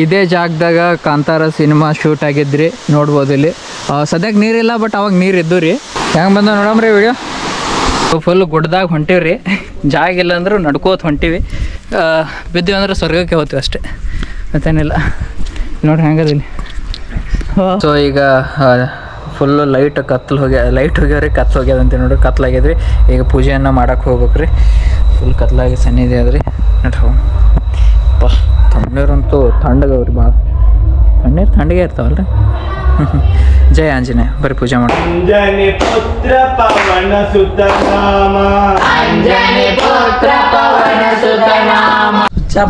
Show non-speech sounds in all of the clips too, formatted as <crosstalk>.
ಇದೇ ಜಾಗದಾಗ Kantara cinema shoot ಆಗಿದ್ರಿ ನೋಡ್ಬೋದು ಇಲ್ಲಿ. ಸದ್ಯಕ್ಕೆ ನೀರಿಲ್ಲ ಬಟ್ ಅವಾಗ ನೀರು ಇದ್ದು ರೀ. ಹೆಂಗೆ ಬಂದ ನೋಡಮ್ರಿ ವಿಡಿಯೋ ಫುಲ್ ಗುಡ್ಡದಾಗ ಹೊಂಟಿವ್ರಿ ಜಾಗ ಇಲ್ಲ ಅಂದ್ರೆ ನಡ್ಕೋತ ಹೊಂಟಿವಿ. ಬಿದ್ದೀವಿ ಅಂದ್ರೆ ಸ್ವರ್ಗಕ್ಕೆ ಹೋಗ್ತೀವಿ ಅಷ್ಟೇ. ಮತ್ತೇನಿಲ್ಲ. ನೋಡ್ರಿ ಹೆಂಗದಿಲ್ಲಿ ಸೊ ಈಗ ಫುಲ್ಲು ಲೈಟ್ ಕತ್ಲು ಹೋಗ್ಯ ಲೈಟ್ ಹೋಗ್ಯಾವ್ರಿ ಕತ್ಲು ಹೋಗ್ಯದಂತೆ ನೋಡ್ರಿ ಕತ್ಲಾಗ್ಯದ್ರಿ ಈಗ ಪೂಜೆಯನ್ನು ಮಾಡೋಕೆ ಹೋಗ್ಬೇಕ್ರಿ. ಫುಲ್ ಕತ್ಲಾಗಿ ಸನ್ನಿಧಿ ಅದ್ರಿ ನೋಡ್ರಿ ಹೋಗ್ ಅಪ್ಪ. ತಣ್ಣೀರಂತೂ ತಣ್ಣಗವ್ರಿ ಭಾಳ ತಣ್ಣೀರು ತಣ್ಣಗೆ ರೀ ಜಯ ಆಂಜನೇಯ ಬರೀ ಪೂಜೆ ಮಾಡಿ. ಅಂಜನಿ ಪುತ್ರ ಪವನ ಸ್ವಿಚ್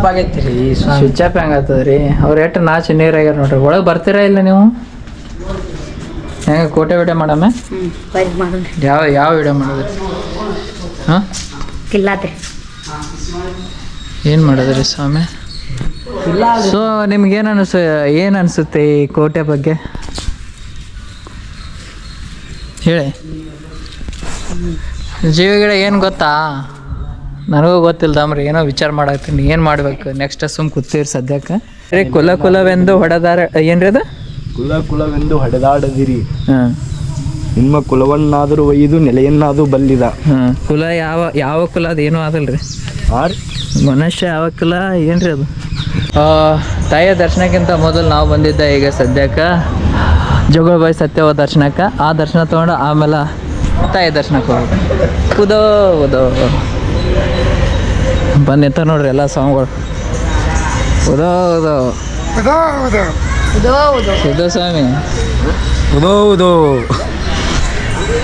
ಆಗೈತಿ ರೀ ಸ್ವಿಚ್ ಆಫ್ ಹೆಂಗಾಗ್ತದ ರೀ ಅವ್ರು ಎಷ್ಟು ನಾಚಿ ನೀರಾಗ್ಯಾರ ನೋಡ್ರಿ. ಒಳಗೆ ಬರ್ತೀರಾ ಇಲ್ಲ ನೀವು? ಹೆಂಗೆ ಕೋಟೆ ವಿಡಿಯೋ ಮಾಡಮ್ಮ? ಯಾವ ಯಾವ ವಿಡಿಯೋ ಮಾಡಿದ್ರಿ? ಹಾಂ? ಏನು ಮಾಡಿದ್ರಿ ಸ್ವಾಮಿ? ಸೊ ನಿಮ್ಗೆ ಏನು ಅನಿಸ ಏನು ಅನಿಸುತ್ತೆ ಈ ಕೋಟೆ ಬಗ್ಗೆ? ಹೇಳಿ. ಜೀವಿಗಳ ಏನು ಗೊತ್ತಾ? ನನಗೂ ಗೊತ್ತಿಲ್ದಮ್ರಿ ಏನೋ ವಿಚಾರ ಮಾಡತ್ತೀನಿ ಏನು ಮಾಡ್ಬೇಕು? ನೆಕ್ಸ್ಟ್ ಸುಮ್ ಕೂತೀರಿ ಸದ್ಯಕ್ಕೆ. ರೀ ಕುಲ ಕುಲವೆಂದು ಹೊಡೆದಾರ ಏನ್ರಿ ಅದು? ಕುಲ ಕುಲವೆಂದು ಹೊಡೆದಾಡದಿರಿ. ಹಾಂ. ನಿಮ್ಮ ಕುಲವನ್ನಾದರೂ ಒಯ್ದು ನೆಲೆಯನ್ನಾದರೂ ಬಲ್ಲಿದ. ಹಾಂ. ಕುಲ ಯಾವ ಯಾವ ಕುಲ ಅದೇನೂ ಆಗಲ್ರಿ. ಅದಲ್ರಿ ಮನುಷ್ಯ ಯಾವಕ್ಕಲ್ಲ? ಕುಲ ಏನ್ರಿ ಅದು? ತಾಯಿಯ ದರ್ಶನಕ್ಕಿಂತ ಮೊದಲು ನಾವು ಬಂದಿದ್ದ ಈಗ ಸದ್ಯಕ್ಕೆ ಜೋಗಳಬಾಯಿ ಸತ್ಯವ ದರ್ಶನಕ್ಕೆ. ಆ ದರ್ಶನ ತೊಗೊಂಡು ಆಮೇಲೆ ತಾಯಿ ದರ್ಶನಕ್ಕೆ ಹೋಗ್ಬೇಕು. ಉದೋ ಉದೋ. ಬಂದಿತ್ತ ನೋಡ್ರಿ ಎಲ್ಲ ಸಾಂಗ್ಗಳು. ಉದೋ ಉದೋ. ಉದೋ ಸ್ವಾಮಿ ಹೌದು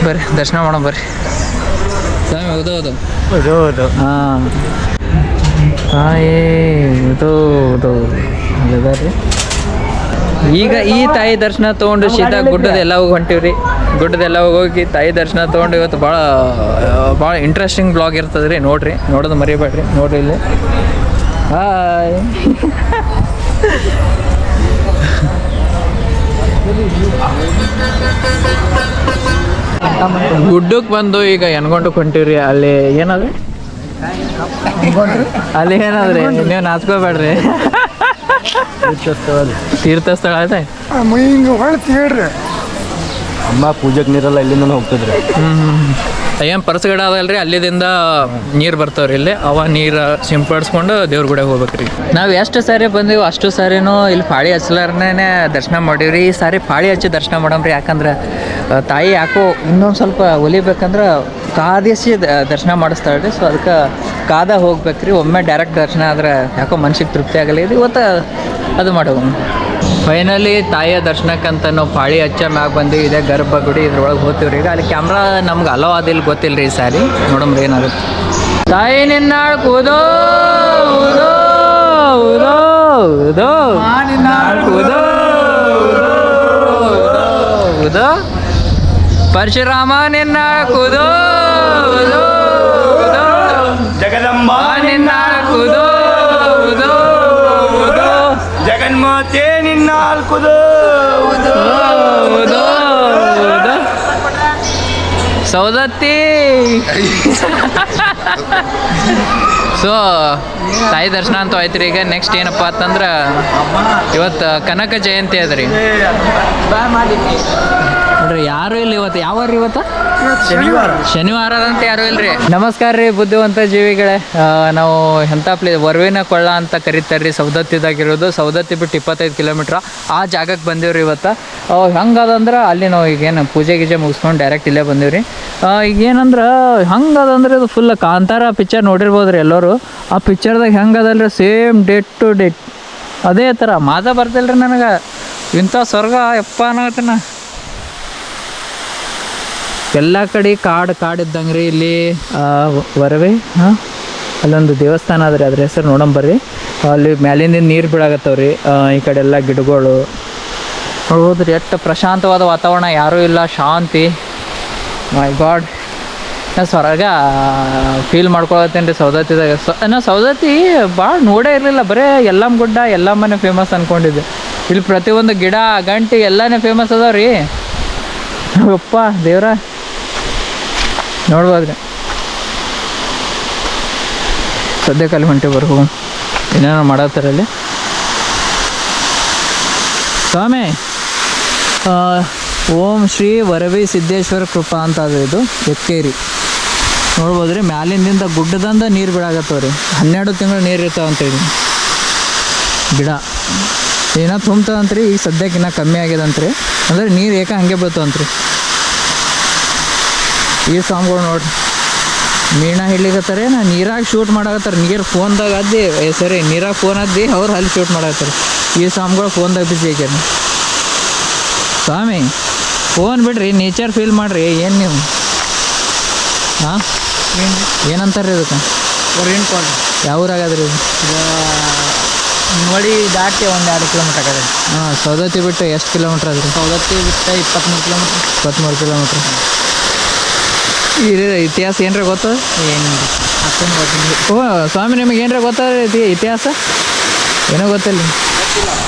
ಬರ್ರಿ ದರ್ಶನ ಮಾಡೋಣ ಬರ್ರಿ. ಸ್ವಾಮಿ ಉದೋ ಉದೋ. ಹೌದು ಹಾಂ. ಹಾಯ್ ಇದು ಇದು ರೀ ಈಗ ಈ ತಾಯಿ ದರ್ಶನ ತಗೊಂಡು ಶೀತ ಗುಡ್ಡದ ಎಲ್ಲ ಹೋಗಿ ಹೊಂಟಿವ್ರಿ ಗುಡ್ಡದೆಲ್ಲ ಹೋಗಿ ತಾಯಿ ದರ್ಶನ ತಗೊಂಡು ಇವತ್ತು ಭಾಳ ಭಾಳ ಇಂಟ್ರೆಸ್ಟಿಂಗ್ ಬ್ಲಾಗ್ ಇರ್ತದೆ ರೀ ನೋಡ್ರಿ. ನೋಡೋದು ಮರಿಬೇಡ್ರಿ ನೋಡ್ರಿ ಇಲ್ಲಿ. ಹಾಯ್ <laughs> ಗುಡ್ಡಕ್ಕೆ ಬಂದು ಈಗ ಎನ್ಗೊಂಡು ಹೊಂಟಿವ್ರಿ ಅಲ್ಲಿ ಏನಾದ್ರಿ? ಅಲ್ಲಿ ಏನಾದ್ರಿ? ನೀವು ನಾಚ್ಕೋಬೇಡ್ರಿ. ತೀರ್ಥಸ್ಥಳ ಆಯ್ತಾ ಅಮ್ಮ ಪೂಜೆಗೆ ನೀರೆಲ್ಲ ಇಲ್ಲಿಂದ ಹೋಗ್ತಿದ್ರೆ. ಏನು ಪರ್ಸ್ಗಡ ಅದಲ್ರಿ, ಅಲ್ಲಿದಿಂದ ನೀರು ಬರ್ತಾವ್ರಿ ಇಲ್ಲಿ. ಅವ ನೀರು ಸಿಂಪಡಿಸ್ಕೊಂಡು ದೇವ್ರ ಗುಡಿಗೆ ಹೋಗ್ಬೇಕ್ರಿ. ನಾವು ಎಷ್ಟು ಸಾರಿ ಬಂದೀವಿ ಅಷ್ಟು ಸಾರಿನೂ ಇಲ್ಲಿ ಪಾಳಿ ಹಚ್ಚಲಾರನೇ ದರ್ಶನ ಮಾಡೀವ್ರಿ. ಈ ಸಾರಿ ಪಾಳಿ ಹಚ್ಚಿ ದರ್ಶನ ಮಾಡಮ್ರಿ, ಯಾಕಂದ್ರೆ ತಾಯಿ ಯಾಕೋ ಇನ್ನೊಂದು ಸ್ವಲ್ಪ ಒಲಿಬೇಕಂದ್ರೆ ಕಾದಿಸಿ ದರ್ಶನ ಮಾಡಿಸ್ತಾಳ್ರಿ. ಸೊ ಅದಕ್ಕೆ ಕಾದ ಹೋಗ್ಬೇಕ್ರಿ. ಒಮ್ಮೆ ಡೈರೆಕ್ಟ್ ದರ್ಶನ ಆದ್ರೆ ಯಾಕೋ ಮನ್ಸಿಗೆ ತೃಪ್ತಿ ಆಗಲ್ಲ ಇದು ಇವತ್ತು ಅದು ಮಾಡೋದು. ಫೈನಲಿ ತಾಯಿಯ ದರ್ಶನಕ್ಕಂತ ನಾವು ಪಾಳಿ ಹಚ್ಚ ಮ್ಯಾಗ ಬಂದು ಇದೇ ಗರ್ಭಗುಡಿ ಇದ್ರೊಳಗೆ ಹೋಗ್ತೀವಿ ಈಗ ಅಲ್ಲಿ ಕ್ಯಾಮ್ರಾ ನಮ್ಗೆ ಅಲೋ ಅದಿಲ್ಲ ಗೊತ್ತಿಲ್ಲ ರೀ ಈ ಸಾರಿ. ನೋಡಮ್ರಿ ಏನಾಗುತ್ತೆ. ತಾಯಿ ನಿನ್ನ ಕೂದೋ ಉದೋ ಉದೋ ಉದೋ ಕೂದೋ ಉದೋ ಪರಶುರಾಮ ನಿನ್ನ ಕುದೋ ಉದೋ ಜಗದಂಬ ನಿನ್ನ ಕೂದೋ ಜಗನ್ಮಾತೆ ನಿನ್ನ ಸೌದತ್ತಿ ಸೊ ತಾಯಿ ದರ್ಶನ ಅಂತ ಆಯ್ತು ರೀ. ಈಗ ನೆಕ್ಸ್ಟ್ ಏನಪ್ಪ ಅಂತಂದ್ರೆ ಇವತ್ತು ಕನಕ ಜಯಂತಿ ಅದ ರೀ. ನೋಡ್ರಿ ಯಾರು ಇಲ್ಲ ಇವತ್ತು? ಯಾವ ರೀ ಇವತ್ತು? ಶನಿವಾರ. ಶನಿವಾರ ಅಂತ ಯಾರು ಇಲ್ರಿ? ನಮಸ್ಕಾರ ರೀ ಬುದ್ಧಿವಂತ ಜೀವಿಗಳೇ. ಆ, ನಾವು ಎಂಥ ಪ್ಲೇ ವರ್ವಿನ ಕೊಳ್ಳ ಅಂತ ಕರೀತಾರೆ ರೀ ಸೌದತ್ತಿದಾಗಿರೋದು ಸೌದತ್ತಿ ಬಿಟ್ಟು ಇಪ್ಪತ್ತೈದು ಕಿಲೋಮೀಟ್ರ್ ಆ ಜಾಗಕ್ಕೆ ಬಂದೀವ್ರಿ ಇವತ್ತು. ಹಂಗದಂದ್ರೆ ಅಲ್ಲಿ ನಾವು ಈಗೇನು ಪೂಜೆ ಗೀಜೆ ಮುಗಿಸ್ಕೊಂಡು ಡೈರೆಕ್ಟ್ ಇಲ್ಲೇ ಬಂದೀವ್ರಿ. ಆ, ಈಗೇನಂದ್ರೆ ಹಂಗದಂದ್ರೆ ಇದು ಫುಲ್ ಕಾಂತಾರ ಪಿಕ್ಚರ್ ನೋಡಿರ್ಬೋದು ರೀ ಎಲ್ಲರೂ. ಆ ಪಿಕ್ಚರ್ದಾಗ ಹೆಂಗದಲ್ರಿ? ಸೇಮ್ ಡೇಟ್ ಟು ಡೇಟ್ ಅದೇ ಥರ ಮಾತಾ ಬರ್ತಿಲ್ರಿ ನನಗೆ. ಇಂಥ ಸ್ವರ್ಗ ಯಪ್ಪ ಅನ್ನಗತ್ತಿನ ಎಲ್ಲ ಕಡೆ ಕಾಡು ಕಾಡಿದ್ದಂಗೆ ರೀ ಇಲ್ಲಿ ವರವೆ ಹಾಂ? ಅಲ್ಲೊಂದು ದೇವಸ್ಥಾನ ಅದ ರೀ ಅದ್ರ ಹೆಸರು ನೋಡಂಬರ್ರಿ ಅಲ್ಲಿ ಮ್ಯಾಲಿಂದ ನೀರು ಬೀಳಾಗತ್ತವ್ರಿ ಈ ಕಡೆ ಎಲ್ಲ ಗಿಡಗಳು. ನೋಡ್ಬೋದ್ರಿ ಎಷ್ಟು ಪ್ರಶಾಂತವಾದ ವಾತಾವರಣ ಯಾರೂ ಇಲ್ಲ ಶಾಂತಿ. ಮೈ ಗಾಡ್ ನಾ ಸ್ವರಾಗ ಫೀಲ್ ಮಾಡ್ಕೊಳತ್ತೇನೆ ರೀ ಸೌದತ್ತಿದಾಗ ಸೊ ಸೌದತ್ತಿ ಭಾಳ ನೋಡೇ ಇರಲಿಲ್ಲ ಬರೇ ಎಲ್ಲಮ್ಮ ಗುಡ್ಡ ಎಲ್ಲಮ್ಮನೆ ಫೇಮಸ್ ಅಂದ್ಕೊಂಡಿದ್ದೆ ಇಲ್ಲಿ ಪ್ರತಿಯೊಂದು ಗಿಡ ಗಂಟಿ ಎಲ್ಲನೇ ಫೇಮಸ್ ಅದಾವ ರೀ ಅಪ್ಪ ದೇವ್ರ. ನೋಡ್ಬೋದ್ರಿ. ಸದ್ಯಕ್ಕೆ ಅಲ್ಲಿ ಬರ್ಬೋದು ಏನೇನೋ ಮಾಡತ್ತಾರಲ್ಲಿ ಸ್ವಾಮಿ ಓಂ ಶ್ರೀ ವರವಿ ಸಿದ್ದೇಶ್ವರ ಕೃಪಾ ಅಂತ ಅದು ಇದು, ಎಕ್ಕೇರಿ. ನೋಡ್ಬೋದು ರೀ ಮ್ಯಾಲಿಂದಿಂದ ಗುಡ್ಡದಂದ ನೀರು ಬಿಡಾಗತ್ತವ್ರಿ ರೀ ಹನ್ನೆರಡು ತಿಂಗಳು ನೀರು ಇರ್ತಾವ ಅಂತೇಳಿ. ಗಿಡ. ಏನೋ ತುಂಬ್ತದಂತ್ರಿ, ಈಗ ಸದ್ಯಕ್ಕೆ ಇನ್ನೂ ಕಮ್ಮಿ ಆಗ್ಯದಂತ್ರಿ ಅಂದ್ರೆ ನೀರು ಏಕ ಹಂಗೆ ಬೀಳ್ತಾವಂತ್ರಿ. ಈ ಸ್ವಾಮಿಗಳು ನೋಡ್ರಿ ಮೀನಾ ಹಿಡ್ಲಿಕತ್ತಾರೆ ನಾ ನೀರಾಗ ಶೂಟ್ ಮಾಡಾಕತ್ತಾರೆ. ನೀರು ಫೋನ್ದಾಗ ಅದ್ದಿ ಸರಿ ನೀರಾಗ ಫೋನ್ ಅದ್ದಿ ಅವ್ರು ಅಲ್ಲಿ ಶೂಟ್ ಮಾಡಾಕತ್ತಾರೆ. ಈ ಸ್ವಾಮಿಗಳು ಫೋನ್ದಾಗ ಬಿಸಿ ಹಾಕ್ಯಾರ ಸ್ವಾಮಿ ಫೋನ್ ಬಿಡ್ರಿ ನೇಚರ್ ಫೀಲ್ ಮಾಡ್ರಿ. ಏನು ನೀವು? ಹಾಂ? ಏನಂತಾರೆ ಇದಕ್ಕೆ? ಏನು ಕಾಲ್ ಯಾವ ಊರಾಗದ್ರಿ ನೋಡಿ ದಾಟಿ ಒಂದು ಎರಡು ಕಿಲೋಮೀಟರ್ ಆಗದೆ. ಹಾಂ ಸೌದತ್ತಿ ಬಿಟ್ಟು ಎಷ್ಟು ಕಿಲೋಮೀಟ್ರ್ ಅದ್ರಿ ಸೌದತ್ತಿ ಬಿಟ್ಟು ಇಪ್ಪತ್ತ್ಮೂರು ಕಿಲೋಮೀಟ್ರ್ ಇಪ್ಪತ್ತ್ಮೂರು ಕಿಲೋಮೀಟ್ರ್ ಇದು ಇತಿಹಾಸ ಏನರ ಗೊತ್ತ? ಏನು ಅಷ್ಟೊಂದು ಗೊತ್ತಿಲ್ಲ ಓ ಸ್ವಾಮಿ ನಿಮಗೆ ಏನರ ಗೊತ್ತದ ಇತಿ ಇತಿಹಾಸ? ಏನೋ ಗೊತ್ತಿಲ್ಲ.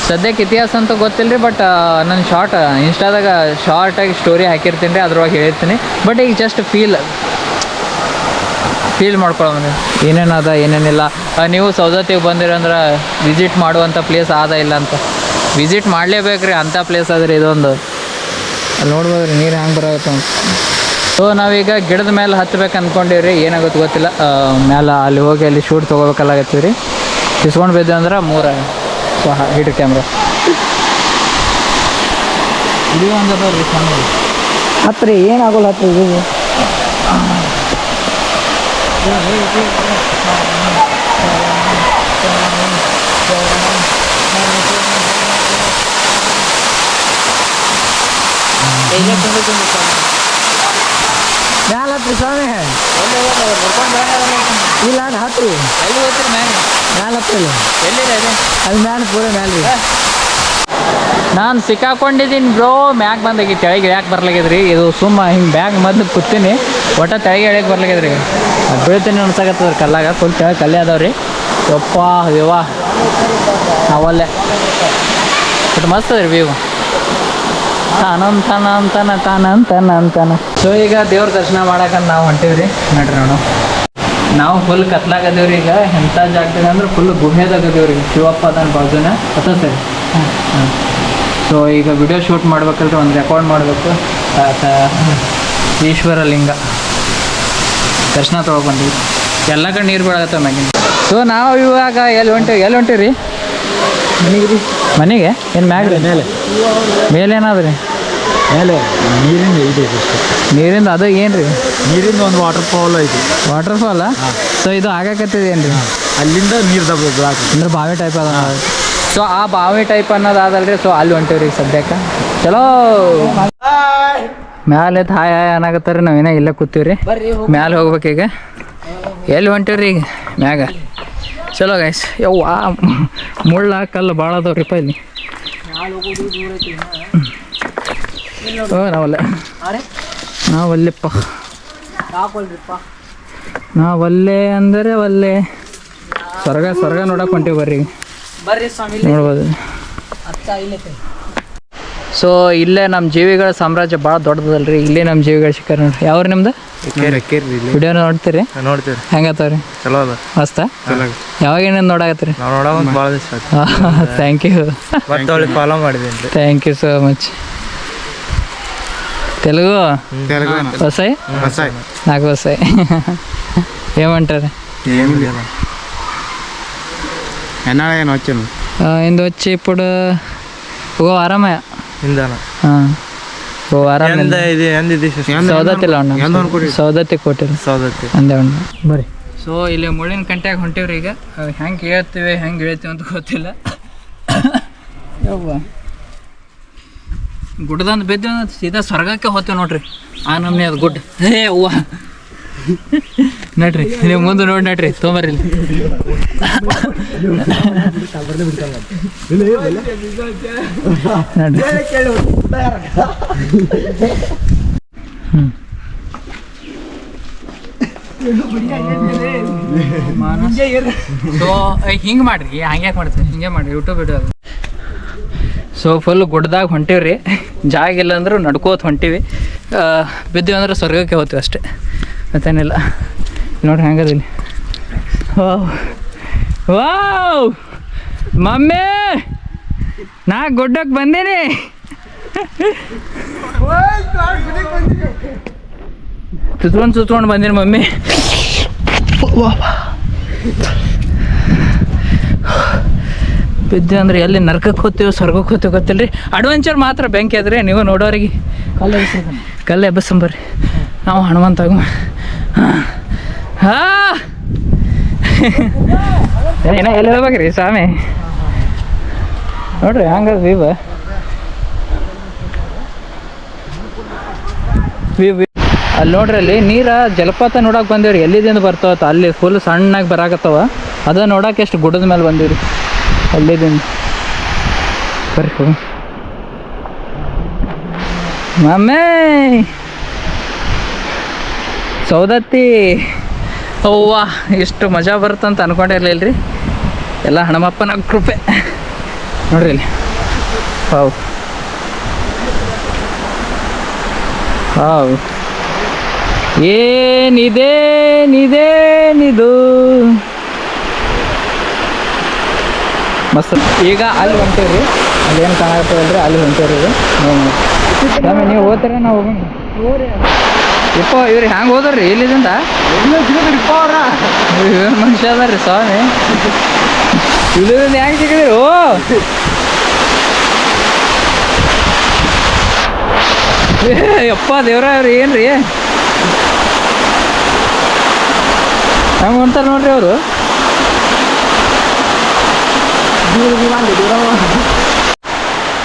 ಸದ್ಯಕ್ಕೆ ಇತಿಹಾಸ ಅಂತ ಗೊತ್ತಿಲ್ಲ ರೀ ಬಟ್ ನನ್ನ ಶಾರ್ಟ್ ಇನ್ಸ್ಟಾದಾಗ ಶಾರ್ಟಾಗಿ ಸ್ಟೋರಿ ಹಾಕಿರ್ತೀನಿ ರೀ ಅದ್ರೊಳಗೆ ಹೇಳ್ತೀನಿ ಬಟ್ ಈಗ ಜಸ್ಟ್ ಫೀಲ್ ಫೀಲ್ ಮಾಡ್ಕೊಳ್ಳೋಣ ಏನೇನದ ಏನೇನಿಲ್ಲ ನೀವು ಸೌದತ್ತಿಗೆ ಬಂದಿರಂದ್ರೆ ವಿಸಿಟ್ ಮಾಡುವಂಥ ಪ್ಲೇಸ್ ಆದ ಇಲ್ಲ ಅಂತ. ವಿಸಿಟ್ ಮಾಡಲೇಬೇಕು ರೀ ಅಂಥ ಪ್ಲೇಸ್ ಆದ್ರೆ ಇದೊಂದು. ಅಲ್ಲಿ ನೋಡ್ಬೋದು ರೀ ನೀರು ಹ್ಯಾಂಗೆ ಬರತ್ತೆ ಅಂತ ಸೊ ನಾವೀಗ ಗಿಡದ ಮೇಲೆ ಹತ್ಬೇಕು ಅಂದ್ಕೊಂಡಿವ್ರಿ ಏನಾಗುತ್ತೆ ಗೊತ್ತಿಲ್ಲ. ಮೇಲೆ ಮ್ಯಾಲೆ ಅಲ್ಲಿ ಹೋಗಿ ಅಲ್ಲಿ ಶೂಟ್ ತೊಗೋಬೇಕಲ್ಲಾಗತ್ತೀವಿ ರೀ ಇಸ್ಕೊಂಡು ಬಿದ್ದೆ ಅಂದ್ರೆ ಮೂರ ಸೊ ಹಿಡ್ ಕ್ಯಾಮ್ರಾ ಇದು ಒಂದು ಅದಾವ ರೀ ಕ್ಯಾಮ್ರಾ ಹತ್ರಿ ಏನಾಗೋಲ್ಲ ಹತ್ರಿ ಇದು? ಮ್ಯಾಲ ಸ್ವಾಮಿ ಇಲ್ಲ ಹತ್ತು ಹತ್ರಿ ಎಲ್ಲಿ ಹೋಗ್ತೀರಿ ಮ್ಯಾಲೆ ಮ್ಯಾಲ ಹತ್ರಿ ಎಲ್ಲಿದೆ ಅಲ್ಲಿ ಮ್ಯಾಲ ಪೂರ ಮ್ಯಾಲೆ ರೀ ನಾನು ಸಿಕ್ಕಾಕೊಂಡಿದ್ದೀನಿ ಬ್ರೋ. ಮ್ಯಾಗ್ ಬಂದಾಗಿ ಕೆಳಗೆ ಯಾಕೆ ಬರ್ಲಾಗಿದ್ರಿ ಇದು ಸುಮ್ಮ ಹಿಂಗೆ ಬ್ಯಾಗ್ ಮದ್ದು ಕೂತೀನಿ. ಒಟ್ಟ ತೆಳಗೆ ಇಳ್ಯಾಕೆ ಬರ್ಲಾಗಿದ್ರಿ ಅದು ಬೀಳ್ತೀನಿ ಅನ್ಸಾಕತ್ತದ ಕಲ್ಲಾಗ. ಫುಲ್ ಕೆಳಗೆ ಕಲ್ಲೇ ಅದಾವ್ರಿ. ಯಪ್ಪ ದೇವಾ ಅವಲ್ಲೇ ಬಟ್ ಮಸ್ತ್ ಅದ್ರಿ ವ್ಯೂ ತಾನಂತನ ಅಂತನ ತಾನಂತನ ಸೊ ಈಗ ದೇವ್ರ ದರ್ಶನ ಮಾಡಕಂತ ನಾವು ಹೊಂಟೀವ್ರಿ. ನಡ್ರಿ ನೋಡು. ನಾವು ಫುಲ್ ಕತ್ಲಾಗದೇವ್ರಿ ಈಗ. ಎಂಥ ಜಾಗದಾಗ ಅಂದ್ರೆ ಫುಲ್ ಗುಹೆದಾಗದೇವ್ರಿ. ಶಿವಪ್ಪ ಅದನ್ನ ಬಾಜುನ ಅತ್ತ ಸರಿ ಹಾಂ ಸೊ ಈಗ ವಿಡಿಯೋ ಶೂಟ್ ಮಾಡ್ಬೇಕಲ್ರಿ ಒಂದು ರೆಕಾರ್ಡ್ ಮಾಡಬೇಕು. ಈಶ್ವರ ಲಿಂಗ ದರ್ಶನ ತೊಗೊಬಂದ್ವಿ. ಬಂದೀವಿ ಎಲ್ಲ ಕಡೆ ನೀರು ಬೀಳತ್ತ ಮ್ಯಾಗಿನ ಸೊ ನಾವು ಇವಾಗ ಎಲ್ಲಿ ಹೊಂಟೀವಿ ಎಲ್ಲಿ ಹೊಂಟೀವಿ ಮನೆಗೆ ರೀ ಮನೆಗೆ? ಏನು ಮ್ಯಾಗ್ರಿ? ಮೇಲೆ ಮೇಲೆ. ಏನಾದ್ರಿ ಮೇಲೆ ನೀರಿಂದ ಇದೆ ನೀರಿಂದ ಅದು ಏನು ರೀ ನೀರಿಂದ ಒಂದು ವಾಟರ್ ಫಾಲ್ ಐತಿ ವಾಟರ್ ಫಾಲ್ ಸೊ ಇದು ಆಗಕತ್ತಿದೆ ಏನ್ರಿ? ರೀ ಅಲ್ಲಿಂದ ನೀರು ದಬ್ಬ ಅಂದ್ರೆ ಬಾವಿ ಟೈಪ್ ಅದ. ಸೊ ಆ ಬಾವಿ ಟೈಪ್ ಅನ್ನೋದಾದಲ್ರಿ. ಸೊ ಅಲ್ಲಿ ಹೊಂಟೇವ್ರಿ ಈಗ ಸದ್ಯಕ್ಕೆ. ಚಲೋ. ಮ್ಯಾಲೆ ಹಾಯ್ ಹಾಯ್ ಅನ್ನಾಗತ್ತಾರ ನಾವೇನ ಇಲ್ಲೇ ಕೂತೀವ್ರಿ. ಮ್ಯಾಲೆ ಹೋಗ್ಬೇಕೀಗ ಎಲ್ಲಿ ಹೊಂಟೇವ್ರಿ ಈಗ? ಮ್ಯಾಗ. ಚಲೋ ಗೈಸ್ ಯವ್ವ ಮುಳ್ಳ ಕಲ್ಲು ಭಾಳ ಅದಾವ್ರಿಪ್ಪ ಇಲ್ಲಿ. ನಾವಲ್ಲ. ನಾವಲ್ಲೆಪ್ಪ. ನಾವಲ್ಲೇ ಅಂದರೆ ಒಲ್ಲೆ ಸ್ವರ್ಗ ಸ್ವರ್ಗ ನೋಡಕ್ ಹೊಂಟೀವಿ ಬರ್ರಿ. ಬರ್ರಿ ಸ್ವಾಮಿ ನೋಡ್ಬೋದು. ಸೊ ಇಲ್ಲೇ ನಮ್ಮ ಜೀವಿಗಳ ಸಾಮ್ರಾಜ್ಯ ಭಾಳ ದೊಡ್ಡದಲ್ರಿ. ಇಲ್ಲೇ ನಮ್ಮ ಜೀವಿಗಳ ಸಿಕ್ಕಾರ ನೋಡ್ರಿ. ಯಾವ್ರಿ ನಿಮ್ದು? ವಿಡಿಯೋ ನೋಡ್ತೀರಿ? ನೋಡ್ತೀರಿ ಹೆಂಗತ್ತವ್ರಿ ಚಲೋ ಅದ. ಮಸ್ತ? ಯಾವಾಗ ಏನೇನು ನೋಡಾಕತ್ತೀರಿ? ನಾವು ನೋಡೋ ಒಂದು ಭಾಳ ದಿವಸ thank you thank you so much Telugu Telugu వస్తాయి వస్తాయి నాకు వస్తాయి ఏమంటారు ఏమి లేదా ఎన్నాడైనా వచ్చాను ఇందు వచ్చి ఇప్పుడు ఒక వారమయ్యా ఇందానా ఓ వారం ఇది ఏంది ಸೌದತ್ತಿಲ್ಲ ಅಣ್ಣ? ಸೌದತ್ತಿ ಕೊಟ್ಟಿರಿ. ಸೌದತ್ತಿ ಅಂದೆ ಅಣ್ಣ. ಬರೀ ಸೊ ಇಲ್ಲಿ ಮುಳಿನ ಕಂಟ್ಯಾಗ ಹೊಂಟಿವ್ರಿ ಈಗ. ಹೆಂಗೆ ಹೇಳ್ತೀವಿ ಹೆಂಗೆ ಹೇಳ್ತೀವಿ ಅಂತ ಗೊತ್ತಿಲ್ಲ. <coughs> ಯವ್ವ. ಗುಡ್ದಂದು ಬಿದ್ದು ಸೀದಾ ಸ್ವರ್ಗಕ್ಕೆ ಹೋತೇವೆ ನೋಡ್ರಿ. ಆ ನಮ್ಮನೆ ಅದು ಗುಡ್ ಹೇ, ಅವ್ವ. ನಡ್ರಿ, ನೀವು ಮುಂದೆ ನೋಡಿ ನಡ್ರಿ ತೊಂಬರ್ರಿ ಸೊ ಹಿಂಗೆ ಮಾಡ್ರಿ ಹಂಗೆ ಮಾಡ್ತೀವಿ ಹಿಂಗೆ ಮಾಡ್ರಿ ಯೂಟ್ಯೂಬ್ ವಿಡಿಯೋ ಸೊ ಫುಲ್ ಗುಡ್ದಾಗ ರೀ ಜಾಗ ಇಲ್ಲ ಅಂದ್ರೂ ನಡ್ಕೋತ ಹೊಂಟಿವಿ. ಬಿದ್ದೀವಿ ಅಂದ್ರೆ ಸ್ವರ್ಗಕ್ಕೆ ಹೋಗ್ತೀವಿ ಅಷ್ಟೇ. ಮತ್ತೇನಿಲ್ಲ. ನೋಡ್ರಿ ಹೆಂಗದಿಲ್ಲಿ ವಾವ್. ವಾವ್. ಮಮ್ಮಿ! ನಾ ಗುಡ್ಡಕ್ಕೆ ಬಂದೀನಿ. ಸುತ್ಕೊಂಡು ಸುತ್ಕೊಂಡು ಬಂದೀನಿ ಮಮ್ಮಿ. ಬಿದ್ದೆ ಅಂದ್ರೆ ಎಲ್ಲಿ ನರ್ಕಕ್ಕೆ ಹೋಗ್ತೀವಿ ಸ್ವರ್ಗಕ್ಕೆ ಹೋಗ್ತೀವಿ ಗೊತ್ತಿಲ್ಲ ರೀ ಅಡ್ವೆಂಚರ್ ಮಾತ್ರ ಬೆಂಕಿ ಅದ್ರಿ ನೀವು ನೋಡೋರಿಗೆ. ಕಲ್ಲು ಬಸಂಬರಿ ಎಬ್ಬಸಂಬರ್ರಿ ನಾವು ಹನುಮಂತ ಹಾಂ. ಏನೋ ಎಲ್ಲಿ ಸ್ವಾಮಿ? ನೋಡ್ರಿ ಹಂಗ ವಿವ ವೀವ್ ಅಲ್ಲಿ ನೋಡ್ರಿ ಅಲ್ಲಿ ನೀರ ಜಲಪಾತ ನೋಡಕ್ ಬಂದೇವ್ರಿ. ಎಲ್ಲಿದಿಂದ ಬರ್ತಾವತ್ತ? ಅಲ್ಲಿ ಫುಲ್ ಸಣ್ಣಾಗಿ ಬರಾಕತ್ತವ. ಅದ ನೋಡಕ್ಕೆ ಎಷ್ಟು ಗುಡದ ಮೇಲೆ ಬಂದೀವ್ರಿ. ಅಲ್ಲಿದಿಂದ ಬರ್ರಿ ಹೋಗೋಣ. ಮಮ್ಮೇ ಸೌದತ್ತಿ! ಅವ್ವ, ಎಷ್ಟು ಮಜಾ ಬರುತ್ತಂತ ಅನ್ಕೊಂಡಿರ್ಲಿಲ್ಲ ರೀ ಎಲ್ಲ ಹಣಮಪ್ಪನ ಕೃಪೆ. ನೋಡ್ರಿ ಇಲ್ಲಿ. ಹೌ ಹೌ ಏನಿದೇನಿದೇನಿದು ಮಸ್ತ್. ಈಗ ಅಲ್ಲಿ ಹೊಂಟೇವ್ರಿ. ಅಲ್ಲಿ ಏನು ಕಾಣಾಕತ್ತದಲ್ರಿ ಅಲ್ಲಿ ಹೊಂಟೇವ್ರಿ. ಸ್ವಾಮಿ ನೀವು ಹೋಗ್ತೀರ ನಾವು ಹೋಗೋಣ. ಇಪ್ಪ, ಇವ್ರಿ ಹ್ಯಾಂಗ ಹೋದ್ರಿ ಇಲ್ಲಿದಿಂದ ಮನುಷ್ಯ ಅದಾರ್ರಿ ಸ್ವಾಮಿ. ಇಲ್ಲಿಂದ ಹ್ಯಾಂಗ ಸಿಗದ್ರಿ ಓ! ಯಪ್ಪ, ದೇವ್ರ ಅವ್ರಿ ಏನ್ರಿ? ಹೆಂಗ ಹೊಂಟಾರ ನೋಡ್ರಿ ಅವರು?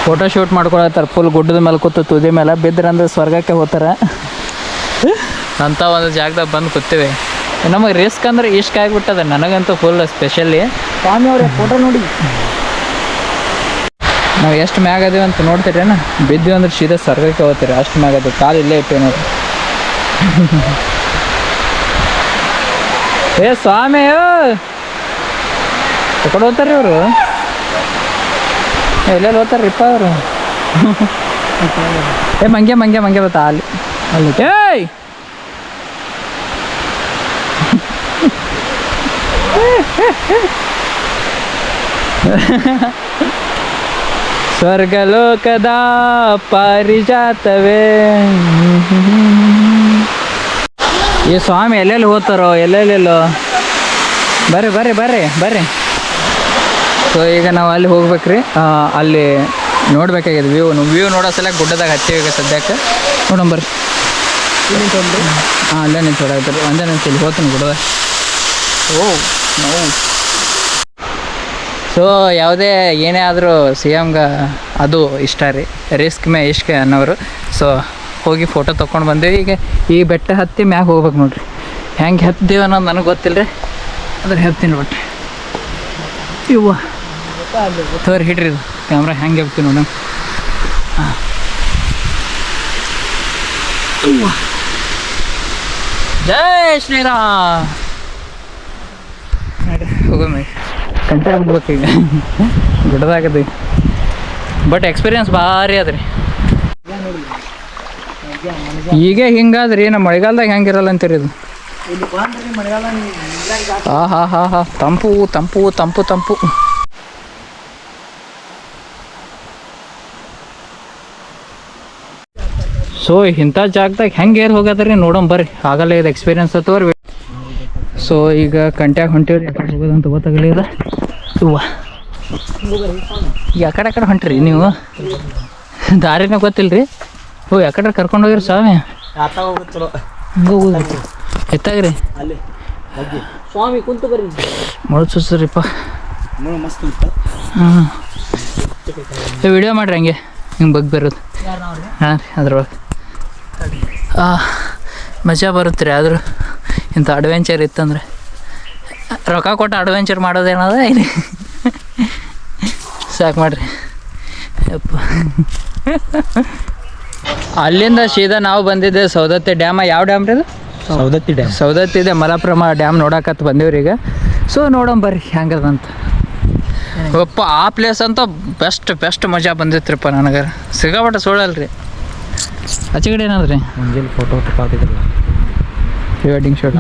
ಫೋಟೋ ಶೂಟ್ ಮಾಡ್ಕೊಳತ್ತಾರ ಫುಲ್ ಗುಡ್ಡದ ಮೇಲೆ ಕೂತು ತುದಿ ಮೇಲೆ ಬಿದ್ರಂದ್ರೆ ಸ್ವರ್ಗಕ್ಕೆ ಹೋಗ್ತಾರ. ಅಂತ ಒಂದು ಜಾಗದಾಗ ಬಂದು ಕೂತೀವಿ. ನಮಗೆ ರಿಸ್ಕ್ ಅಂದ್ರೆ ಇಷ್ಟ ಆಗಿಬಿಟ್ಟದ ನನಗಂತೂ ಫುಲ್ ಸ್ಪೆಷಲಿ ಸ್ವಾಮಿ ಅವರೇ ಫೋಟೋ ನೋಡಿ. ನಾವು ಎಷ್ಟು ಮ್ಯಾಗ ಅದೀವಿ ಅಂತ ನೋಡ್ತೀರೇನ ಬಿದ್ದು ಅಂದ್ರೆ ಸೀದಾ ಸ್ವರ್ಗಕ್ಕೆ ಹೋಗ್ತೀರಿ ಅಷ್ಟು ಮ್ಯಾಗ ಅದು ಕಾಲು ಇಲ್ಲೇ ಇಟ್ಟೆ ನೋಡಿ ಏ ಸ್ವಾಮಿ ಎಕಡೆ ಅವರು? ಇವರು ಎಲ್ಲೆಲ್ಲಿ ಹೋಗ್ತಾರ್ರಿಪ್ಪ ಅವರು ಏ ಮಂಗೆ ಮಂಗೆ ಮಂಗೆ ಬರ್ತಾ ಅಲ್ಲಿ ಅಲ್ಲಿ ಏಯ್ ಸ್ವರ್ಗಲೋಕದ ಪಾರಿಜಾತವೇ ಈ ಸ್ವಾಮಿ ಎಲ್ಲೆಲ್ಲಿ ಓದ್ತಾರೋ ಎಲ್ಲೆಲ್ಲೆಲ್ಲೋ? ಬರ್ರಿ ಬರ್ರಿ ಬರ್ರಿ ಬರ್ರಿ. ಸೊ ಈಗ ನಾವು ಅಲ್ಲಿ ಹೋಗ್ಬೇಕ್ರಿ. ಅಲ್ಲಿ ನೋಡ್ಬೇಕಾಗಿದೆ ವ್ಯೂ ವ್ಯೂ ನೋಡೋ ಸಲ ಗುಡ್ಡದಾಗ ಹತ್ತೀವಿ ಸದ್ಯಕ್ಕೆ. ನೋಡೋಣ ಬರ್ರಿ. ಹಾಂ ಅಲ್ಲೇ ನಿಂತು ಹೊಡಾಗ್ತಾರೆ ಒಂದೇ ನಿಂತು ಇಲ್ಲಿ ಹೋಗ್ತೀನಿ ಗುಡ್ಡದಾಗ. ಓ ನೋ ಸೊ ಯಾವುದೇ ಏನೇ ಆದರೂ ಸಿ ಎಮ್ಗೆ ಅದು ಇಷ್ಟ ರೀ. ರಿಸ್ಕ್ ಮೇ ಇಷ್ಟ ಅನ್ನೋರು. ಸೊ ಹೋಗಿ ಫೋಟೋ ತೊಗೊಂಡು ಬಂದೇವಿ. ಈಗ ಈ ಬೆಟ್ಟ ಹತ್ತಿ ಮ್ಯಾಗ ಹೋಗ್ಬೇಕು ನೋಡ್ರಿ. ಹೆಂಗೆ ಹತ್ತಿದ್ದೀವಿ ಅನ್ನೋದು ನನಗೆ ಗೊತ್ತಿಲ್ಲ ರೀ ಅದ್ರ ಹೇಳ್ತೀನಿ ಬಟ್ ಇವ್ವ. ತೋರಿ ಹಿಡ್ರಿ ಇದು. ಕ್ಯಾಮ್ರಾ ಹೆಂಗೆ ಹೋಗ್ತೀವಿ ನೋಡಿ. ಹಾಂ. ಜೈ ಶ್ರೀರಾಮ್. ಹೋಗೋಣ ಕಂಟೆ ಆಗ್ಬೇಕು ಈಗ. ಗಿಡದಾಗದಿ ಬಟ್ ಎಕ್ಸ್ಪೀರಿಯನ್ಸ್ ಭಾರಿ ಅದ್ರಿ ಈಗ ಹಿಂಗಾದ್ರಿ ನಮ್ಮ ಮಳೆಗಾಲದಾಗ ಹೆಂಗಿರಲ್ಲ ಅಂತೀರಿ ಇದು. ಹಾ ಹಾ ಹಾ ಹಾ. ತಂಪು ತಂಪು ತಂಪು ತಂಪು. ಸೊ ಇಂಥ ಜಾಗದಾಗ ಹೆಂಗೆ ಏರ್ ಹೋಗ್ಯದ್ರಿ ನೋಡೋಣ ಬರ್ರಿ. ಆಗಲ್ಲ ಇದು ಎಕ್ಸ್ಪೀರಿಯನ್ಸ್ ಅಥವಾ ಸೊ ಈಗ ಕಂಟ್ಯಾಗ ಹೊಂಟಿವ್ರಿ. ಯಾಕಡೆ ಹೋಗೋದಂತ ಗೊತ್ತಾಗಲಿಲ್ಲ ಇದು. ಈಗ ಯಾಕಡೆ ಕಡೆ ಆ ಕಡೆ ಹೊಂಟ್ರಿ ನೀವು? ದಾರಿನ ಗೊತ್ತಿಲ್ಲ ರೀ ಓ ಯಾಕಡೆ ಕರ್ಕೊಂಡು ಹೋಗಿರಿ ಸ್ವಾಮಿ. ಎತ್ತಾಗ್ರಿ. ಸ್ವಾಮಿ ಕುಂತು ಬರ್ರಿ. ಮೊಳ ಸುಸ್ರಿಪ್ಪ ಹಾಂ ವಿಡಿಯೋ ಮಾಡ್ರಿ ಹಂಗೆ. ಹಿಂಗೆ ಬಗ್ಗೆ ಬರೋದು. ಹಾಂ ರೀ ಅದ್ರೊಳಗೆ. ಮಜಾ ಬರುತ್ತೆ ರೀ. ಆದರೂ ಇಂಥ ಅಡ್ವೆಂಚರ್ ಇತ್ತಂದ್ರೆ. ರೊಕ್ಕ ಕೊಟ್ಟು ಅಡ್ವೆಂಚರ್ ಮಾಡೋದೇನದ ಇಲ್ಲಿ ಸಾಕು ಮಾಡಿರಿ. ಯಪ್ಪ. ಅಲ್ಲಿಂದ ಸೀದಾ ನಾವು ಬಂದಿದ್ದೆ ಸೌದತ್ತಿ ಡ್ಯಾಮ. ಯಾವ ಡ್ಯಾಮ್ ರೀ ಅದು? ಸೌದತ್ತಿ ಡ್ಯಾಮ್. ಸೌದತ್ತಿ ಇದೆ ಮಲಪ್ರಮ ಡ್ಯಾಮ್ ನೋಡಕತ್ ಬಂದೇವ್ರಿ ಈಗ. ಸೊ ನೋಡೋಣ ಬರ್ರಿ ಹೆಂಗದಂತ ಒಪ್ಪ ಆ ಪ್ಲೇಸ್ ಅಂತ ಬೆಸ್ಟ್ ಬೆಸ್ಟ್ ಮಜಾ ಬಂದಿತ್ರಿಪ್ಪ ನನಗೆ ಸಿಗಾಬಟ್ಟ ಸುಳ್ಳಲ್ರಿ. ಆಚೆ ಕಡೆ ಏನಾದ್ರಿ? ಮುಂಜಾನೆ ಫೋಟೋ ತಗೊಳ್ತಿದ್ರಲ್ಲ ಪ್ರೀ ವೆಡ್ಡಿಂಗ್ ಶೂಟ್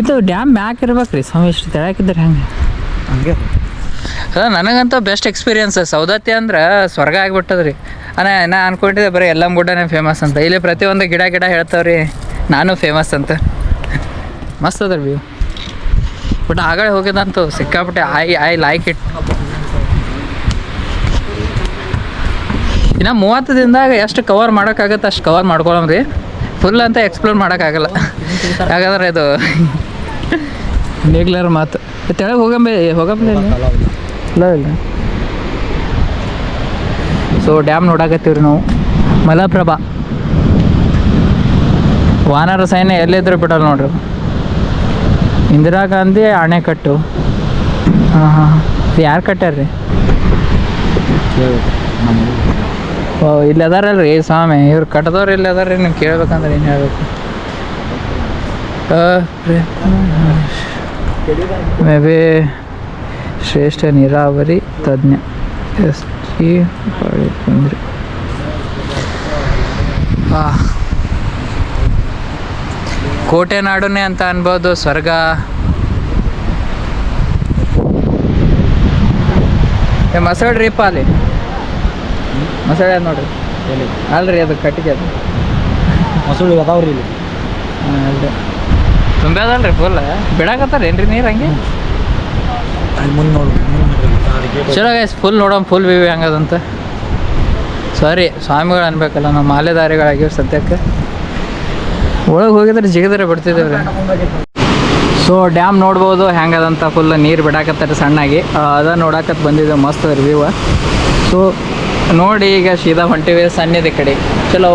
ಇದು. ಡ್ಯಾಮ್ ಮ್ಯಾಕ್ ಇರ್ಬೇಕ್ರಿ ಸ್ವಾಮಿ ಇಷ್ಟು ತೆಳಕಿದ್ರೆ ಹೆಂಗೆ. ಹಂಗೆ. ಅದ ನನಗಂತೂ ಬೆಸ್ಟ್ ಎಕ್ಸ್ಪೀರಿಯನ್ಸ್ ಸೌದತ್ತಿ ಅಂದ್ರೆ ಸ್ವರ್ಗ ಆಗ್ಬಿಟ್ಟದ್ರಿ. ಅಣ್ಣ ನಾ ಅನ್ಕೊಂಡಿದ್ದೆ ಬರೀ ಎಲ್ಲ ಗುಡ್ಡನೇ ಫೇಮಸ್ ಅಂತ. ಇಲ್ಲಿ ಪ್ರತಿಯೊಂದು ಗಿಡ ಗಿಡ ಹೇಳ್ತಾವ್ರಿ ನಾನು ಫೇಮಸ್ ಅಂತ. ಮಸ್ತ್ ಅದ ವ್ಯೂ ಬಟ್ ಆಗಳೇ ಹೋಗಿದಂತು ಸಿಕ್ಕಾಪಟ್ಟೆ ಐ ಐ ಲೈಕ್ ಇಟ್ ಇನ್ನು ಮೂವತ್ತು ದಿನದಾಗ ಎಷ್ಟು ಕವರ್ ಮಾಡೋಕ್ಕಾಗತ್ತೆ ಅಷ್ಟು ಕವರ್ ಮಾಡ್ಕೊಳಮ್ರಿ ಫುಲ್ ಅಂತ ಎಕ್ಸ್ಪ್ಲೋರ್ ಮಾಡೋಕ್ಕಾಗಲ್ಲ. ಯಾಕಂದ್ರೆ ಇದು ನೀಗ್ಲರ್ ಮಾತು. ತೆಳಗೆ ಹೋಗಂಬೆ ಹೋಗಂಬೆ ಇಲ್ಲ ಇಲ್ಲ. ಸೊ ಡ್ಯಾಮ್ ನೋಡಾಕತ್ತೀವ್ರಿ ನಾವು. ಮಲಪ್ರಭಾ. ವಾನರ ಸೈನ್ಯ ಎಲ್ಲಿದ್ರು ಬಿಡಲ್ಲ ನೋಡ್ರಿ. ಇಂದಿರಾ ಗಾಂಧಿ ಅಣೆಕಟ್ಟು ಹಾಂ ಹಾಂ. ಯಾರು ಕಟ್ಟಾರ್ರಿ ಇಲ್ಲಿ ಅದಾರಲ್ರಿ, ಸ್ವಾಮಿ. ಇವ್ರು ಕಟ್ಟದವ್ರು ಇಲ್ಲಿ ಅದಾರ್ರಿ ನೀವು ಕೇಳ್ಬೇಕಂದ್ರೆ ಏನು ಹೇಳ್ಬೇಕು? ಮೇ ಬಿ ಶ್ರೇಷ್ಠ ನೀರಾವರಿ ತಜ್ಞ. ಎಸ್ ಜಿ ಬಂದ್ರಿ ಕೋಟೆ ನಾಡುನೇ ಅಂತ ಅನ್ಬೋದು, ಸ್ವರ್ಗ. ಮಸಳ್ರಿಪ್ಪ ಅಲ್ಲಿ. ಮಸಳೆ ಅದ್ ನೋಡ್ರಿ. ಅಲ್ರಿ ಅದು ಕಟ್ಟಿಗೆ ಅದು. ಮೊಸಳೆ ಅದಾವ್ರಿ ಇಲ್ಲಿ. ಅಲ್ರಿ. ತುಂಬ್ಯಾದಲ್ರಿ ಫುಲ್ ಬಿಡಾಕತ್ತಾರ ಏನ್ರಿ ನೀರು ಹಂಗೆ? ಅಲ್ಲಿ ಮುಂದೆ ನೋಡು ಚಲೋ ಗೈಸ್ ಫುಲ್ ನೋಡೋಣ ಫುಲ್ ವ್ಯೂ ಹೆಂಗದಂತ ಸಾರಿ ಸ್ವಾಮಿಗಳು ಅನ್ಬೇಕಲ್ಲ ನಾವು ಮಾಲೆದಾರಿಗಳಾಗಿವಿ ಸದ್ಯಕ್ಕೆ. ಒಳಗೆ ಹೋಗಿದ್ರೆ ಜಿಗಿದ್ರೆ ಬಿಡ್ತಿದ್ದೇವ್ರಿ ಸೊ ಡ್ಯಾಮ್ ನೋಡ್ಬೋದು ಹೆಂಗದಂತ ಫುಲ್ ನೀರು ಬಿಡಾಕತ್ತಾರೆ ಸಣ್ಣಾಗಿ. ಅದ ನೋಡಾಕತ್ ಬಂದಿದ್ದೆ ಮಸ್ತ್ ರಿವ್ಯೂವ ಸೊ ನೋಡಿ ಈಗ ಸೀದಾ ಹೊಂಟಿವೆ ಸನ್ನಿಧಿ ಕಡೆ. ಚಲೋ.